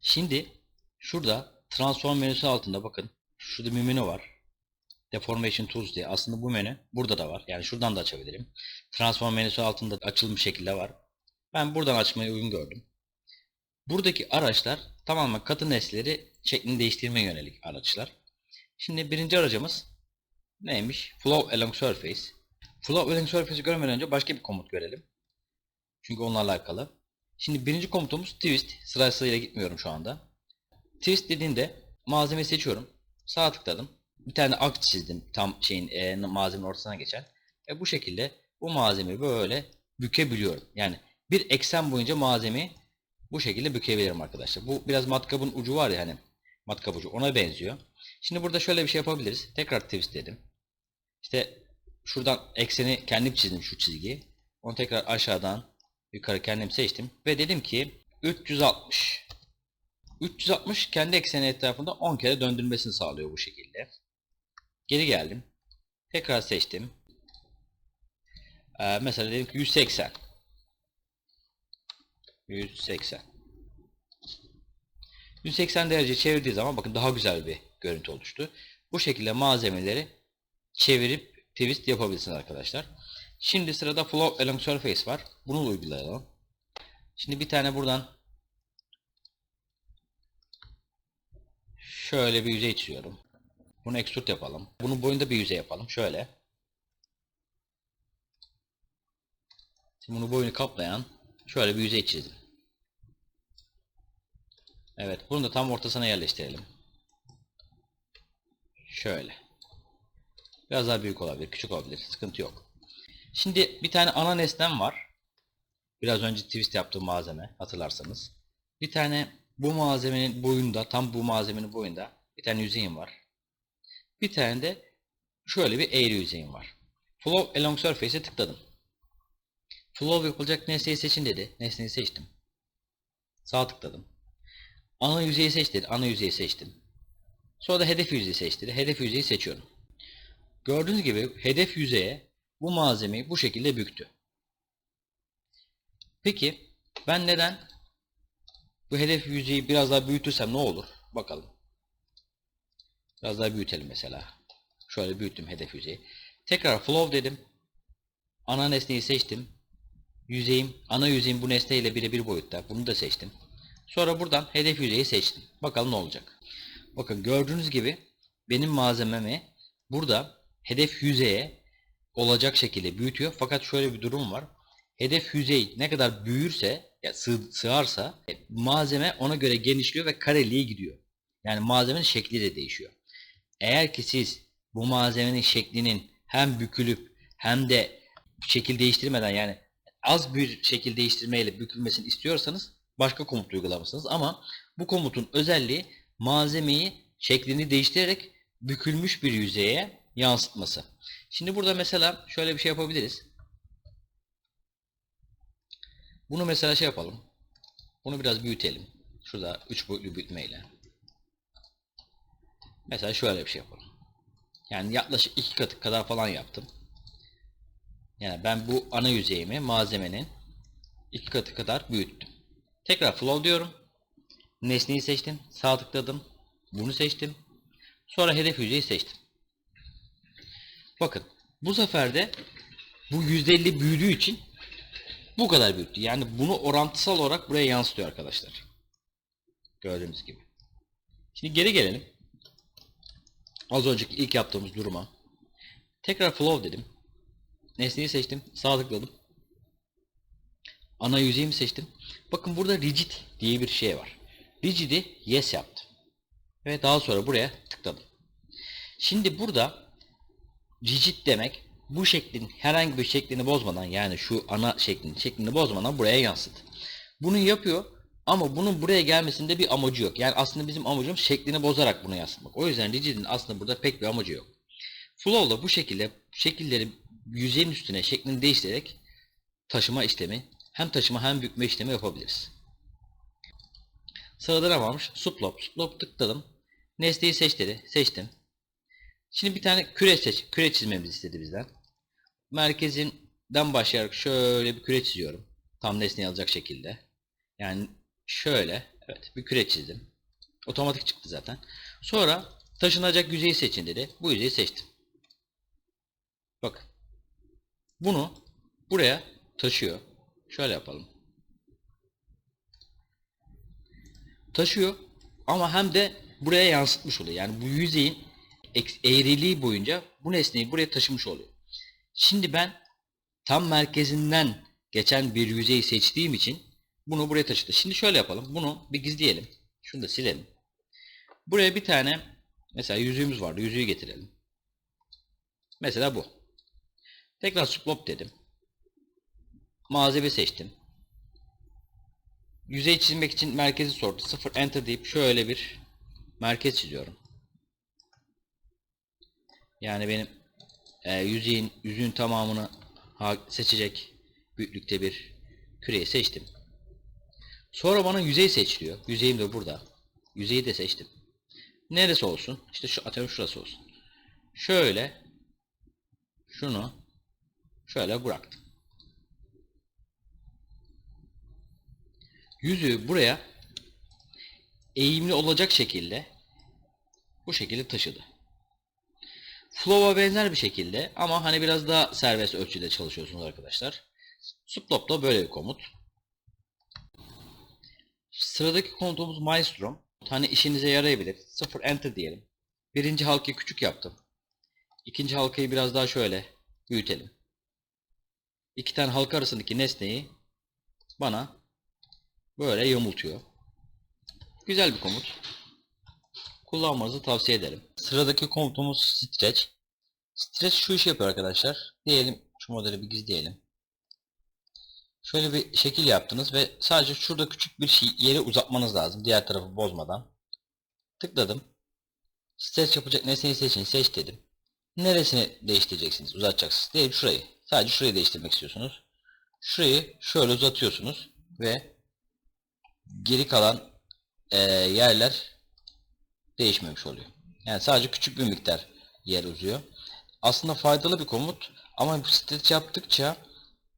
Şimdi şurada transform menüsü altında bakın. Şurada bir menü var. Deformation Tools diye. Aslında bu menü burada da var. Yani şuradan da açabilirim. Transform menüsü altında açılmış şekilde var. Ben buradan açmayı uygun gördüm. Buradaki araçlar tamamen katı nesneleri şeklini değiştirmeye yönelik araçlar. Şimdi birinci aracımız neymiş? Flow along surface. Flow along surface'i görmeden önce başka bir komut görelim. Çünkü onlarla alakalı. Şimdi birinci komutumuz twist. Sırasıyla gitmiyorum şu anda. Twist dediğinde malzemeyi seçiyorum. Sağ tıkladım. Bir tane akt çizdim. Tam şeyin e, malzemenin ortasına geçen. Ve bu şekilde bu malzemeyi böyle bükebiliyorum. Yani bir eksen boyunca malzemeyi bu şekilde bükebilirim arkadaşlar. Bu biraz matkabın ucu var ya hani. Matkap ucu ona benziyor. Şimdi burada şöyle bir şey yapabiliriz. Tekrar twist dedim. İşte şuradan ekseni kendim çizdim şu çizgiyi. Onu tekrar aşağıdan yukarı kendim seçtim. Ve dedim ki 360. 360 kendi ekseni etrafında 10 kere döndürmesini sağlıyor bu şekilde. Geri geldim. Tekrar seçtim. Ee, mesela dedim ki 180. 180. 180 derece çevirdiği zaman bakın daha güzel bir görüntü oluştu. Bu şekilde malzemeleri çevirip twist yapabilirsiniz arkadaşlar. Şimdi sırada flow along surface var. Bunu uygulayalım. Şimdi bir tane buradan şöyle bir yüzey çiziyorum. Bunu extrude yapalım. Bunun boyunda bir yüzey yapalım. Şöyle. Şimdi bunu boyunu kaplayan şöyle bir yüzey çizdim. Evet, bunu da tam ortasına yerleştirelim. Şöyle. Biraz daha büyük olabilir, küçük olabilir. Sıkıntı yok. Şimdi bir tane ana nesnem var. Biraz önce twist yaptığım malzeme hatırlarsanız. Bir tane bu malzemenin boyunda, tam bu malzemenin boyunda bir tane yüzeyim var. Bir tane de şöyle bir eğri yüzeyim var. Flow along surface'e tıkladım. Flow yapılacak nesneyi seçin dedi. Nesneyi seçtim. Sağ tıkladım. Ana yüzeyi seç dedi. Ana yüzeyi seçtim. Sonra da hedef yüzeyi seç dedi. Hedef yüzeyi seçiyorum. Gördüğünüz gibi hedef yüzeye bu malzemeyi bu şekilde büktü. Peki ben neden bu hedef yüzeyi biraz daha büyütürsem ne olur? Bakalım. Biraz daha büyütelim mesela. Şöyle büyüttüm hedef yüzeyi. Tekrar flow dedim. Ana nesneyi seçtim. Yüzeyim, ana yüzeyim bu nesneyle birebir boyutta. Bunu da seçtim. Sonra buradan hedef yüzeyi seçtim. Bakalım ne olacak. Bakın gördüğünüz gibi benim malzememi burada hedef yüzeye olacak şekilde büyütüyor. Fakat şöyle bir durum var. Hedef yüzey ne kadar büyürse, ya sığ, sığarsa e, malzeme ona göre genişliyor ve kareliğe gidiyor. Yani malzemenin şekli de değişiyor. Eğer ki siz bu malzemenin şeklinin hem bükülüp hem de şekil değiştirmeden yani az bir şekil değiştirmeyle bükülmesini istiyorsanız başka komut uygulamışsınız. Ama bu komutun özelliği malzemeyi şeklini değiştirerek bükülmüş bir yüzeye yansıtması. Şimdi burada mesela şöyle bir şey yapabiliriz. Bunu mesela şey yapalım. Bunu biraz büyütelim. Şurada 3 boyutlu büyütmeyle. Mesela şöyle bir şey yapalım. Yani yaklaşık iki katı kadar falan yaptım. Yani ben bu ana yüzeyimi malzemenin iki katı kadar büyüttüm. Tekrar flow diyorum. Nesneyi seçtim. Sağ tıkladım. Bunu seçtim. Sonra hedef yüzeyi seçtim. Bakın bu sefer de bu %50 büyüdüğü için bu kadar büyüttü. Yani bunu orantısal olarak buraya yansıtıyor arkadaşlar. Gördüğünüz gibi. Şimdi geri gelelim. Az önceki ilk yaptığımız duruma. Tekrar flow dedim. Nesneyi seçtim. Sağ tıkladım. Ana yüzeyimi seçtim. Bakın burada rigid diye bir şey var. Rigid'i yes yaptım. Ve daha sonra buraya tıkladım. Şimdi burada rigid demek bu şeklin herhangi bir şeklini bozmadan yani şu ana şeklin şeklini bozmadan buraya yansıt. Bunu yapıyor ama bunun buraya gelmesinde bir amacı yok. Yani aslında bizim amacımız şeklini bozarak bunu yansıtmak. O yüzden rigid'in aslında burada pek bir amacı yok. Flow'da bu şekilde şekilleri yüzeyin üstüne şeklini değiştirerek taşıma işlemi hem taşıma hem bükme işlemi yapabiliriz. Sırada ne varmış? Suplop. Suplop tıkladım. Nesneyi seç dedi. Seçtim. Şimdi bir tane küre seç. Küre çizmemizi istedi bizden. Merkezinden başlayarak şöyle bir küre çiziyorum. Tam nesneyi alacak şekilde. Yani şöyle. Evet bir küre çizdim. Otomatik çıktı zaten. Sonra taşınacak yüzeyi seçin dedi. Bu yüzeyi seçtim. Bak. Bunu buraya taşıyor. Şöyle yapalım. Taşıyor ama hem de buraya yansıtmış oluyor. Yani bu yüzeyin eğriliği boyunca bu nesneyi buraya taşımış oluyor. Şimdi ben tam merkezinden geçen bir yüzeyi seçtiğim için bunu buraya taşıdı. Şimdi şöyle yapalım. Bunu bir gizleyelim. Şunu da silelim. Buraya bir tane mesela yüzüğümüz vardı. Yüzüğü getirelim. Mesela bu. Tekrar swap dedim. Malzeme seçtim. Yüzey çizmek için merkezi sordu. 0 enter deyip şöyle bir merkez çiziyorum. Yani benim e, yüzeyin yüzüğün tamamını seçecek büyüklükte bir küreyi seçtim. Sonra bana yüzey seç diyor. Yüzeyim de burada. Yüzeyi de seçtim. Neresi olsun? İşte şu atıyorum şurası olsun. Şöyle şunu şöyle bıraktım. Yüzüğü buraya eğimli olacak şekilde bu şekilde taşıdı. Flow'a benzer bir şekilde ama hani biraz daha serbest ölçüde çalışıyorsunuz arkadaşlar. Splop da böyle bir komut. Sıradaki komutumuz Maestro. Hani işinize yarayabilir. 0 enter diyelim. Birinci halkayı küçük yaptım. İkinci halkayı biraz daha şöyle büyütelim. İki tane halka arasındaki nesneyi bana böyle yamultuyor. Güzel bir komut. Kullanmanızı tavsiye ederim. Sıradaki komutumuz Stretch. Stretch şu işi yapıyor arkadaşlar. Diyelim şu modeli bir gizleyelim. Şöyle bir şekil yaptınız ve sadece şurada küçük bir şey, yeri uzatmanız lazım. Diğer tarafı bozmadan. Tıkladım. Stretch yapacak nesneyi seçin. Seç dedim. Neresini değiştireceksiniz? Uzatacaksınız. Diyelim şurayı. Sadece şurayı değiştirmek istiyorsunuz. Şurayı şöyle uzatıyorsunuz ve geri kalan eee, yerler değişmemiş oluyor. Yani sadece küçük bir miktar yer uzuyor. Aslında faydalı bir komut ama stretch yaptıkça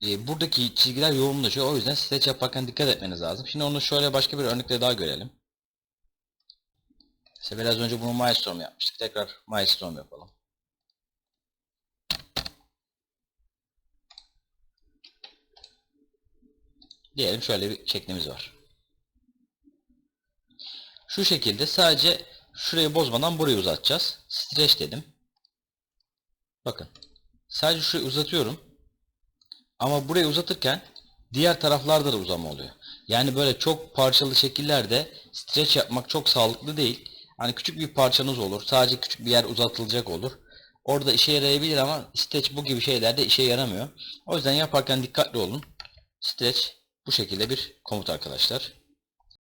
e, buradaki çizgiler yoğunlaşıyor. O yüzden stretch yaparken dikkat etmeniz lazım. Şimdi onu şöyle başka bir örnekle daha görelim. Mesela biraz önce bunu Milestone yapmıştık. Tekrar Milestone yapalım. Diyelim şöyle bir şeklimiz var. Şu şekilde sadece şurayı bozmadan burayı uzatacağız. Stretch dedim. Bakın. Sadece şurayı uzatıyorum. Ama burayı uzatırken diğer taraflarda da uzama oluyor. Yani böyle çok parçalı şekillerde stretch yapmak çok sağlıklı değil. Hani küçük bir parçanız olur. Sadece küçük bir yer uzatılacak olur. Orada işe yarayabilir ama stretch bu gibi şeylerde işe yaramıyor. O yüzden yaparken dikkatli olun. Stretch bu şekilde bir komut arkadaşlar.